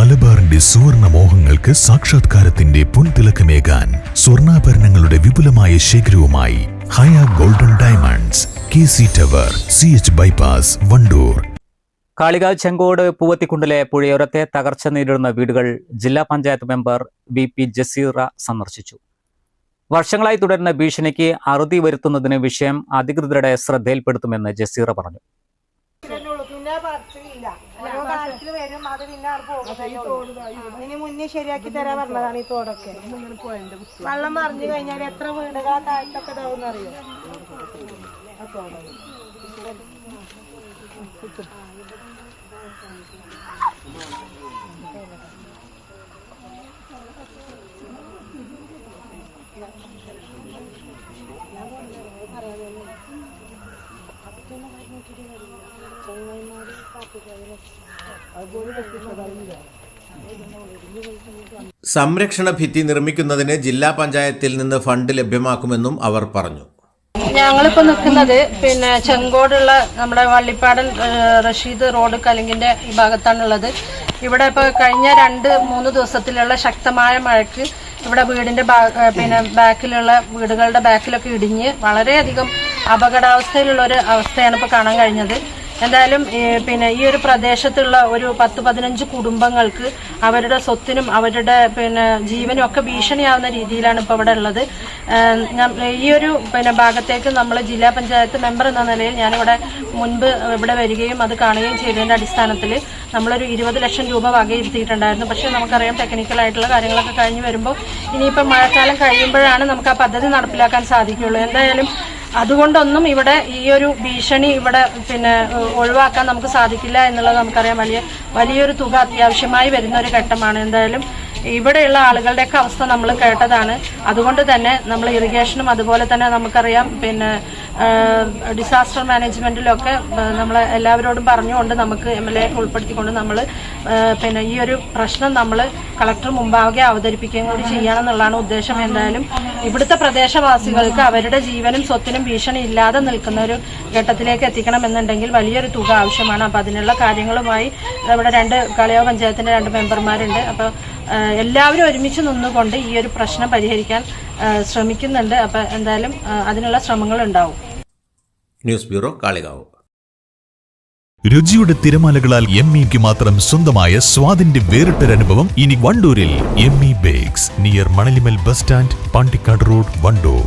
മലബാറിന്റെ സുവർണ മോഹങ്ങൾക്ക് സാക്ഷാത്കാരത്തിന്റെ പൊൻതിളക്കമേകാൻ സ്വർണാഭരണങ്ങളുടെ വിപുലമായ ശേഖരവുമായി Haya golden diamonds K C tower C H bypass Wandoor. Kalikavu Chengode പൂവത്തിക്കുണ്ടിലെ പുഴയോരത്തെ തകർച്ച നേരിടുന്ന വീടുകൾ ജില്ലാ panchayat member B P Jaseera സന്ദർശിച്ചു. വർഷങ്ങളായി തുടരുന്ന ഭീഷണിക്ക് അറുതി വരുത്തുന്നതിന് വിഷയം അധികൃതരുടെ ശ്രദ്ധയിൽപ്പെടുത്തുമെന്ന് ജസീറ പറഞ്ഞു. അത് പിന്നെ ഇനി മുന്നേ ശരിയാക്കി തരാൻ പറഞ്ഞതാണ് ഈ തോടൊക്കെ. വെള്ളം മറിഞ്ഞു കഴിഞ്ഞാൽ എത്ര വീടുകൾ ആ താഴത്തൊക്കെ ഇതാവും അറിയോ സംരക്ഷണ ഭിത്തി നിർമ്മിക്കുന്നതിന് ജില്ലാ പഞ്ചായത്തിൽ നിന്ന് ഫണ്ട് ലഭ്യമാക്കുമെന്നും അവർ പറഞ്ഞു. ഞങ്ങളിപ്പോൾ നിൽക്കുന്നത് പിന്നെ ചെങ്കോടുള്ള നമ്മുടെ വള്ളിപ്പാടൻ റഷീദ് റോഡ് കലിങ്ങിന്റെ ഈ ഭാഗത്താണുള്ളത്. ഇവിടെ ഇപ്പോൾ കഴിഞ്ഞ രണ്ട് മൂന്ന് ദിവസത്തിലുള്ള ശക്തമായ മഴയ്ക്ക് ഇവിടെ വീടിന്റെ പിന്നെ ബാക്കിലുള്ള വീടുകളുടെ ബാക്കിലൊക്കെ ഇടിഞ്ഞ് വളരെയധികം അപകടാവസ്ഥയിലുള്ള ഒരു അവസ്ഥയാണ് ഇപ്പോൾ കാണാൻ കഴിഞ്ഞത്. എന്തായാലും പിന്നെ ഈ ഒരു പ്രദേശത്തുള്ള ഒരു പത്ത് പതിനഞ്ച് കുടുംബങ്ങൾക്ക് അവരുടെ സ്വത്തിനും അവരുടെ പിന്നെ ജീവനും ഒക്കെ ഭീഷണിയാവുന്ന രീതിയിലാണ് ഇപ്പോൾ ഇവിടെ ഉള്ളത്. ഈ ഒരു പിന്നെ ഭാഗത്തേക്ക് നമ്മൾ ജില്ലാ പഞ്ചായത്ത് മെമ്പർ എന്ന നിലയിൽ ഞാനിവിടെ മുൻപ് ഇവിടെ വരികയും അത് കാണുകയും ചെയ്തതിന്റെ അടിസ്ഥാനത്തിൽ നമ്മളൊരു ഇരുപത് ലക്ഷം രൂപ വകയിരുത്തിയിട്ടുണ്ടായിരുന്നു. പക്ഷേ നമുക്കറിയാം ടെക്നിക്കലായിട്ടുള്ള കാര്യങ്ങളൊക്കെ കഴിഞ്ഞ് വരുമ്പോൾ ഇനിയിപ്പോൾ മഴക്കാലം കഴിയുമ്പോഴാണ് നമുക്ക് ആ പദ്ധതി നടപ്പിലാക്കാൻ സാധിക്കുകയുള്ളൂ. എന്തായാലും അതുകൊണ്ടൊന്നും ഇവിടെ ഈ ഒരു ഭീഷണി ഇവിടെ പിന്നെ ഒഴിവാക്കാൻ നമുക്ക് സാധിക്കില്ല എന്നുള്ളത് നമുക്കറിയാം. വലിയ വലിയൊരു തുക അത്യാവശ്യമായി വരുന്ന ഒരു ഘട്ടമാണ്. എന്തായാലും ഇവിടെയുള്ള ആളുകളുടെയൊക്കെ അവസ്ഥ നമ്മൾ കേട്ടതാണ്. അതുകൊണ്ട് തന്നെ നമ്മൾ ഇറിഗേഷനും അതുപോലെ തന്നെ നമുക്കറിയാം. പിന്നെ ഡിസാസ്റ്റർ മാനേജ്മെന്റിലൊക്കെ നമ്മൾ എല്ലാവരോടും പറഞ്ഞുകൊണ്ട് നമുക്ക് എം എൽ എ ഉൾപ്പെടുത്തിക്കൊണ്ട് നമ്മൾ പിന്നെ ഈ ഒരു പ്രശ്നം നമ്മൾ കളക്ടർ മുമ്പാകെ അവതരിപ്പിക്കുകയും കൂടി ചെയ്യണം എന്നുള്ളതാണ് ഉദ്ദേശം. എന്തായാലും ഇവിടുത്തെ പ്രദേശവാസികൾക്ക് അവരുടെ ജീവനും സ്വത്തിനും ഭീഷണി ഇല്ലാതെ നിൽക്കുന്ന ഒരു ഘട്ടത്തിലേക്ക് എത്തിക്കണമെന്നുണ്ടെങ്കിൽ വലിയൊരു തുക ആവശ്യമാണ്. അപ്പോൾ അതിനുള്ള കാര്യങ്ങളുമായി ഇവിടെ രണ്ട് കളിയോ പഞ്ചായത്തിന്റെ രണ്ട് മെമ്പർമാരുണ്ട്. അപ്പോൾ എല്ലാവരും ഒരുമിച്ച് നിന്നുകൊണ്ട് ഈ ഒരു പ്രശ്നം പരിഹരിക്കാൻ ശ്രമിക്കുന്നുണ്ട്. അപ്പോൾ എന്തായാലും അതിനുള്ള ശ്രമങ്ങൾ ഉണ്ടാവും. News bureau Kalikavu. രുചിയുടെ തിരമാലകളാൽ എം ഇക്ക് മാത്രം സ്വന്തമായ സ്വാദിന്റെ വേറിട്ടൊരനുഭവം ഇനി വണ്ടൂരിൽ M E bakes near Manalimal bus stand Pandikkad road Wandoor.